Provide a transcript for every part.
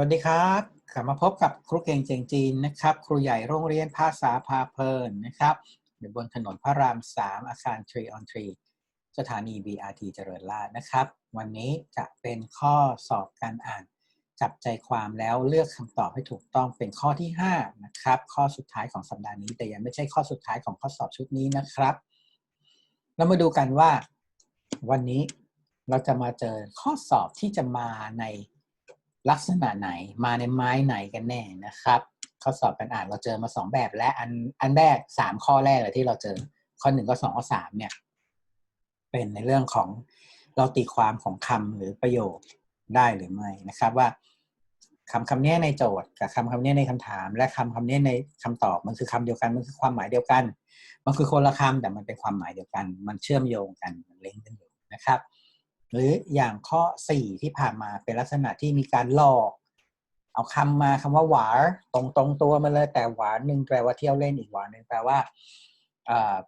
วัสดีครับกลับมาพบกับครูเก่งเจงจีนนะครับ ครูใหญ่โรงเรียนภาษาพาเพลินนะครับอยู่บนถนนพระราม 3 อาคาร Tree on t r e สถานี BRT เจริญราษนะครับ วันนี้จะเป็นข้อสอบการอ่าน จับใจความแล้วเลือกคำตอบให้ถูกต้องเป็นข้อที่ 5 นะครับ ข้อสุดท้ายของสัปดาห์นี้ แต่ยังไม่ใช่ข้อสุดท้ายของข้อสอบชุดนี้นะครับ เรามาดูกันว่า วันนี้เราจะมาเจอข้อสอบที่จะมาใน ลักษณะไหนมาในไม้ไหนกันแน่นะครับข้อสอบการอ่านเราเจอมาสองแบบและอันอันแรกสามข้อแรกเลยที่เราเจอข้อหนึ่งข้อสองข้อสามเนี่ย เป็นในเรื่องของเราตีความของคำหรือประโยคได้หรือไม่นะครับว่าคำคำนี้ในโจทย์กับคำคำนี้ในคำถาม และคำคำนี้ในคำตอบมันคือคำเดียวกันมันคือความหมายเดียวกัน มันคือคนละคำแต่มันเป็นความหมายเดียวกัน มันเชื่อมโยงกันมันเล้งกันอยู่นะครับ หรืออย่างข้อ 4 ที่ผ่านมาเป็นลักษณะที่มีการหลอก เอาคำมาคำว่าหวาตรงตรงตัวมาเลยแต่หวานหนึ่งแปลว่าเที่ยวเล่นอีกหวานหนึ่งแปลว่า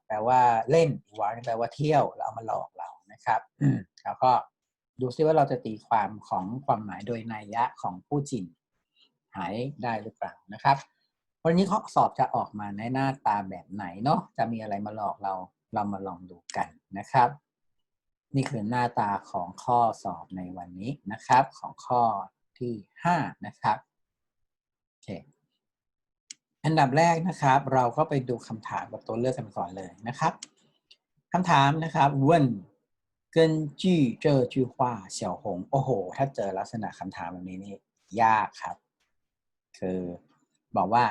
แปลว่าเล่นอีกหวาหนึ่งแปลว่าเที่ยวแล้วเอามาหลอกเรานะครับแล้วก็ดูซิว่าเราจะตีความของความหมายโดยนัยยะของผู้จินหายได้หรือเปล่านะครับ วันนี้ข้อสอบจะออกมาในหน้าตาแบบไหนเนาะจะมีอะไรมาหลอกเราเรามาลองดูกันนะครับ นี่คือหน้าตาของข้อสอบในวันนี้นะครับ ของข้อที่ 5 นะครับโอเคอันดับแรกนะครับ เราก็ไปดูคำถามกับตัวเลือกกันก่อนเลยนะครับคำถามนะครับ问根据这句话小红โอ้โห ถ้าเจอลักษณะคำถามแบบนี้นี่ยากครับ คือบอกว่า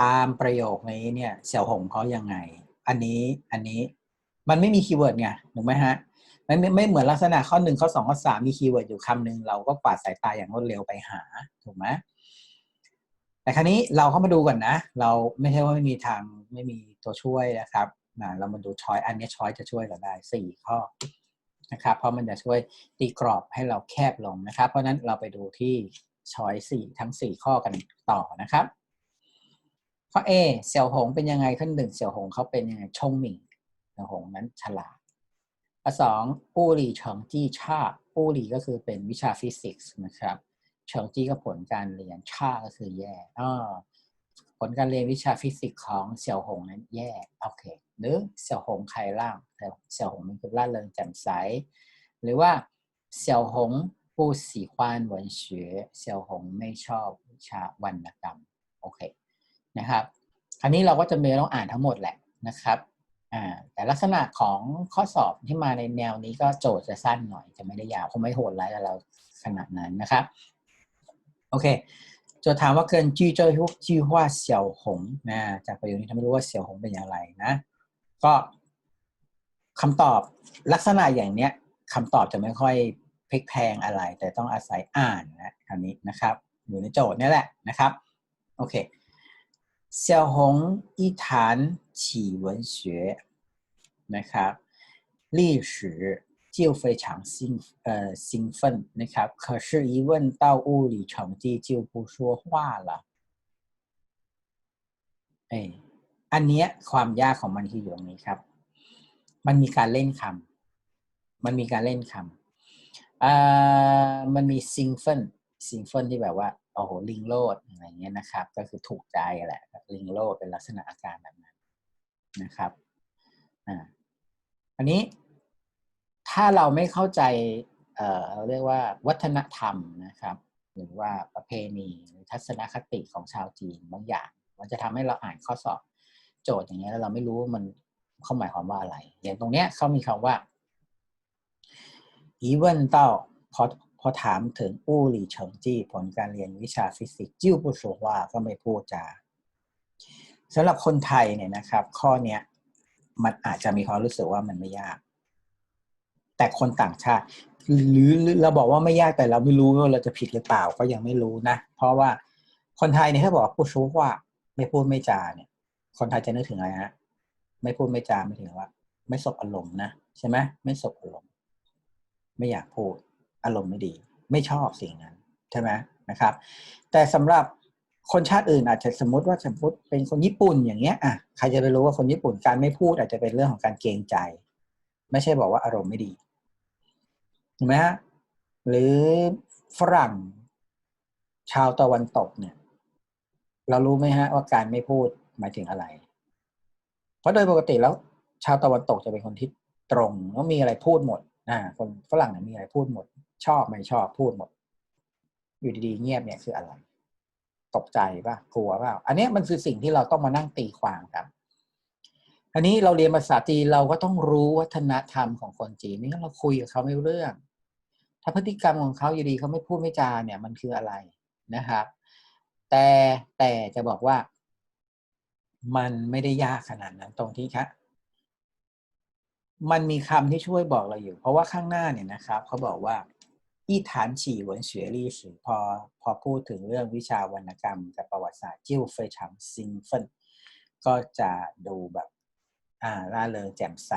ตามประโยคนี้เนี่ยเสี่ยวหงเขายังไง อันนี้อันนี้มันไม่มีคีย์เวิร์ดไงถูกไหมฮะ ไม่ไม่ไม่เหมือนลักษณะข้อหนึ่งข้อสองข้อสามมีคีย์เวิร์ดอยู่คำหนึ่งเราก็กวาดสายตาอย่างรวดเร็วไปหาถูกไหมแต่ครั้นี้เราเข้ามาดูก่อนนะ เราไม่ใช่ว่าไม่มีทางไม่มีตัวช่วยนะครับนะเรามาดูช้อยอันนี้ช้อยจะช่วยเราได้สี่ข้อนะครับเพราะมันจะช่วยตีกรอบให้เราแคบลงนะครับ เพราะนั้นเราไปดูที่ช้อยสี่ทั้งสี่ข้อกันต่อนะครับ ข้อ A เสี่ยวหงเป็นยังไงขั้นหนึ่งเสี่ยวหงเขาเป็นยังไงชงหมิงเสี่ยวหงนั้นฉลาด อันสองปู้หลี่เฉิงจี้ชาปู้หลี่ก็คือเป็นวิชาฟิสิกส์นะครับเฉิงจี้ก็ผลการเรียนชาก็คือแย่อ่าผลการเรียนวิชาฟิสิกส์ของเสี่ยวหงนั้นแย่โอเคหรือเสี่ยวหงใครล่างแต่เสี่ยวหงมันคือร่าเริงแจ่มใสหรือว่าเสี่ยวหงผู้สีควานหวนเฉอเสี่ยวหงไม่ชอบวิชาวรรณกรรมโอเคนะครับ อันนี้เราก็จะมีต้องอ่านทั้งหมดแหละนะครับ อ่าแต่ลักษณะของข้อสอบที่มาในแนวนี้ก็โจทย์จะสั้นหน่อยจะไม่ได้ยาวคงไม่โหดร้ายกับเราขนาดนั้นนะครับโอเคโจทย์ถามว่าเกินจี้เจ้าจี้ว่าเสี่ยวหงนะจากประโยคนี้ทำให้รู้ว่าเสี่ยวหงเป็นอย่างไรนะ ก็คำตอบลักษณะอย่างเนี้ยคำตอบจะไม่ค่อยพลิกแพงอะไร แต่ต้องอาศัยอ่านนะคำนี้นะครับ อยู่ในโจทย์นี่แหละนะครับ โอเค 小红一谈起文学นะครับ历史就非常兴呃兴奋นะครับ可是一问到物理成绩就不说话了เอออันเนี้ยความยากของมันคืออยู่ตรงนี้ครับ มันมีการเล่นคำมันมีการเล่นคำอ่ามันมีซิงเฟิลซิงเฟิลที่แบบว่า โอ้โหลิงโลดอะไรเงี้ยนะครับ ก็คือถูกใจแหละลิงโลดเป็นลักษณะอาการแบบนั้นนะครับอ่าอันนี้ถ้าเราไม่เข้าใจเอ่อเราเรียกว่าวัฒนธรรมนะครับ หรือว่าประเพณีหรือทัศนคติของชาวจีนบางอย่าง มันจะทำให้เราอ่านข้อสอบโจทย์อย่างเงี้ยแล้วเราไม่รู้ว่ามันเขาหมายความว่าอะไร อย่างตรงเนี้ยเขามีคำว่าอีเวนเต้าพอ พอถามถึงอู้หลี่เฉิงจี้ผลการเรียนวิชาฟิสิกส์จิ้วผู้สูว่าก็ไม่พูดจาสำหรับคนไทยเนี่ยนะครับ ข้อเนี้ยมันอาจจะมีความรู้สึกว่ามันไม่ยาก แต่คนต่างชาติ หรือเราบอกว่าไม่ยากแต่เราไม่รู้ว่าเราจะผิดหรือเปล่าก็ยังไม่รู้นะ เพราะว่าคนไทยเนี่ยถ้าบอกผู้ชูว่า ไม่พูดไม่จาเนี่ย คนไทยจะนึกถึงอะไรฮะไม่พูดไม่จาไม่ถึงว่า ไม่สบอารมณ์นะใช่ไหมไม่สบอารมณ์ไม่อยากพูด อารมณ์ไม่ดี ไม่ชอบสิ่งนั้นใช่ไหมนะครับ แต่สำหรับคนชาติอื่นอาจจะสมมติว่าสมมติเป็นคนญี่ปุ่นอย่างเงี้ยอะใครจะไปรู้ว่าคนญี่ปุ่นการไม่พูดอาจจะเป็นเรื่องของการเกรงใจ ไม่ใช่บอกว่าอารมณ์ไม่ดีถูกไหมฮะหรือฝรั่งชาวตะวันตกเนี่ย เรารู้ไหมฮะว่าการไม่พูดหมายถึงอะไร เพราะโดยปกติแล้ว ชาวตะวันตกจะเป็นคนที่ตรงแล้วมีอะไรพูดหมดอ่าคนฝรั่งเนี่ยมีอะไรพูดหมด ชอบไม่ชอบพูดหมด อยู่ดีๆเงียบเนี่ยคืออะไร ตกใจป่ะกลัวป่ะอันนี้มันคือสิ่งที่เราต้องมานั่งตีความครับอันนี้เราเรียนภาษาจีนเราก็ต้องรู้วัฒนธรรมของคนจีนไม่งั้นเราคุยกับเขาไม่รู้เรื่อง ถ้าพฤติกรรมของเขาอยู่ดีเขาไม่พูดไม่จาเนี่ย มันคืออะไรนะครับ แต่แต่จะบอกว่า มันไม่ได้ยากขนาดนั้นตรงที่ครับมันมีคำที่ช่วยบอกเราอยู่ เพราะว่าข้างหน้าเนี่ยนะครับเขาบอกว่า อีฐานฉีเหวินเฉยลี่สือพอพอพูดถึงเรื่องวิชาวรรณกรรม กับประวัติศาสตร์จิ้วเฟยฉางซิงเฟินก็จะดูแบบอ่าร่าเริงแจ่มใส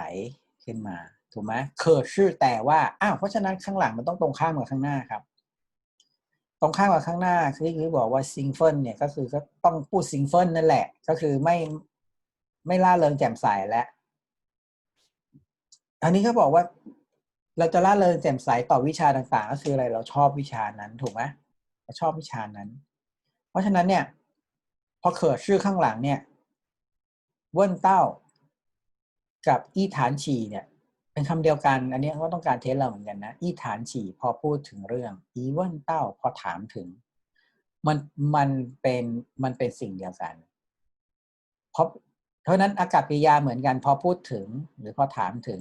ขึ้นมา ถูกไหมเคอชื่อแต่ว่าอ้าวเพราะฉะนั้นข้างหลังมันต้องตรงข้ามกับข้างหน้าครับ ตรงข้ามกับข้างหน้าคือคือบอกว่าซิงเฟิลเนี่ยก็คือก็ต้องพูดซิงเฟิลนั่นแหละ ก็คือไม่ไม่ล่าเริงแจ่มใสแล้วอันนี้เขาบอกว่า เราจะล่าเริงแจ่มใสต่อวิชาต่างๆ ก็คืออะไรเราชอบวิชานั้นถูกไหมเราชอบวิชานั้น เพราะฉะนั้นเนี่ย พอเขิดชื่อข้างหลังเนี่ยเวิ้นเต้า กับอีฐานฉีเนี่ย เป็นคำเดียวกัน อันนี้ก็ต้องการเทสเราเหมือนกันนะอีฐานฉีพอพูดถึงเรื่องอีเวิ้นเต้าพอถามถึง มันมันเป็นมันเป็นสิ่งเดียวกันเพราะเพราะนั้นอากาศปริยาเหมือนกัน พอพูดถึงหรือพอถามถึง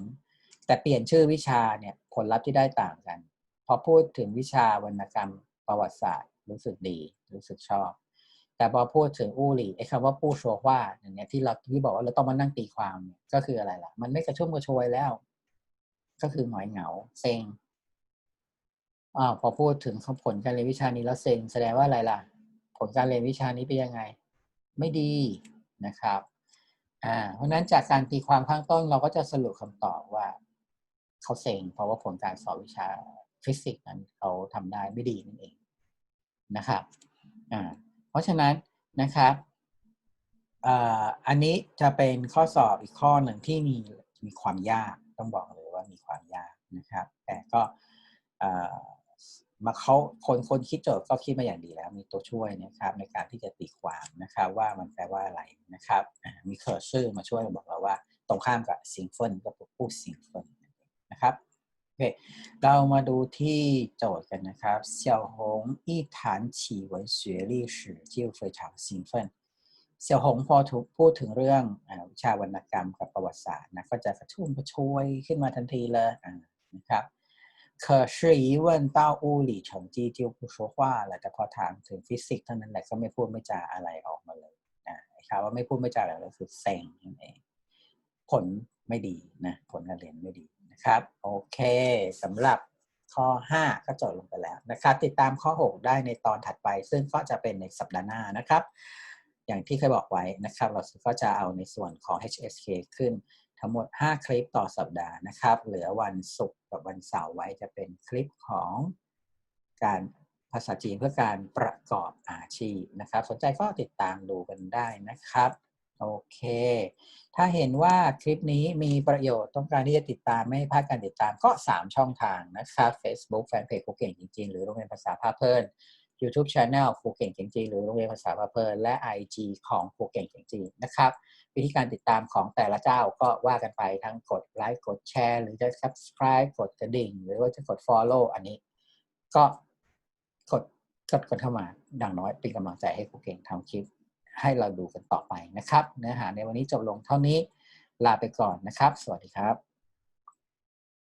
แต่เปลี่ยนชื่อวิชาเนี่ยผลลัพธ์ที่ได้ต่างกัน พอพูดถึงวิชาวรรณกรรมประวัติศาสตร์ รู้สึกดี รู้สึกชอบ แต่พอพูดถึงอู้หลี่ไอ้คำว่าปู้โชว่าอย่างเนี้ยที่เราที่บอกว่าเราต้องมานั่งตีความเนี่ยก็คืออะไรล่ะ มันไม่กระชุ่มกระชวยแล้ว ก็คือหงอยเหงาเซ็งอ่าพอพูดถึงผลการเรียนวิชานี้แล้วเซ็งแสดงว่าอะไรล่ะ ผลการเรียนวิชานี้เป็นยังไง ไม่ดีนะครับอ่าเพราะนั้นจากการตีความข้างต้นเราก็จะสรุปคำตอบว่า เขาเซ็งเพราะว่าผลการสอบวิชาฟิสิกส์นั้นเขาทำได้ไม่ดีนั่นเองนะครับอ่าเพราะฉะนั้นนะครับอันนี้จะเป็นข้อสอบอีกข้อหนึ่งที่มีมีความยากต้องบอกเลยว่ามีความยากนะครับ แต่ก็มาเขาคนคนคิดโจทย์ก็คิดมาอย่างดีแล้ว มีตัวช่วยนะครับ ในการที่จะตีความนะครับ ว่ามันแปลว่าอะไรนะครับ มีเคอร์ซื่อมาช่วยบอกเราว่า ตรงข้ามกับซิงเฟิลก็พูดซิงเฟิล นะครับโอเคเรามาดูที่โจทย์กันนะครับ小红一谈起文学历史就非常兴奋เสี่ยวหงพอถูกพูดถึงเรื่องวิชาวรรณกรรมกับประวัติศาสตร์นะก็จะกระชุ่มกระชวยขึ้นมาทันทีเลยนะครับ可是一问到物理成绩就不说话了แต่พอถามถึงฟิสิกส์เท่านั้นแหละก็ไม่พูดไม่จาอะไรออกมาเลยนะครับว่าไม่พูดไม่จาอะไรก็คือเซ็งนั่นเองผลไม่ดีนะผลการเรียนไม่ดี นะครับ โอเคสำหรับข้อ 5 ก็จบลงไปแล้วนะครับ ติดตามข้อ 6 ได้ในตอนถัดไป ซึ่งก็จะเป็นในสัปดาห์หน้านะครับ อย่างที่เคยบอกไว้นะครับ เราก็จะเอาในส่วนของ HSK ขึ้นทั้งหมด 5 คลิปต่อสัปดาห์นะครับ เหลือวันศุกร์กับวันเสาร์ไว้จะเป็นคลิปของการภาษาจีนเพื่อการประกอบอาชีพนะครับ สนใจก็ติดตามดูกันได้นะครับ โอเค ถ้าเห็นว่าคลิปนี้มีประโยชน์ต้องการที่จะติดตามไม่ให้พลาดการติดตามก็ 3 ช่องทางนะครับ Facebook แฟนเพจครูเก่งจริงๆ หรือโรงเรียนภาษาพาเพลิน YouTube Channel ครูเก่งจริงๆหรือโรงเรียนภาษาพาเพลิน และ IG ของครูเก่งจริงๆนะครับ วิธีการติดตามของแต่ละเจ้าก็ว่ากันไปทั้งกดไลค์กดแชร์หรือจะ subscribe กดกระดิ่ง หรือว่าจะกด follow อันนี้ ก็กดกดกันเข้ามาดังน้อยเป็นกำลังใจให้ครูเก่งทำคลิป ให้เราดูกันต่อไปนะครับ เนื้อหาในวันนี้จบลงเท่านี้ลาไปก่อนนะครับ สวัสดีครับ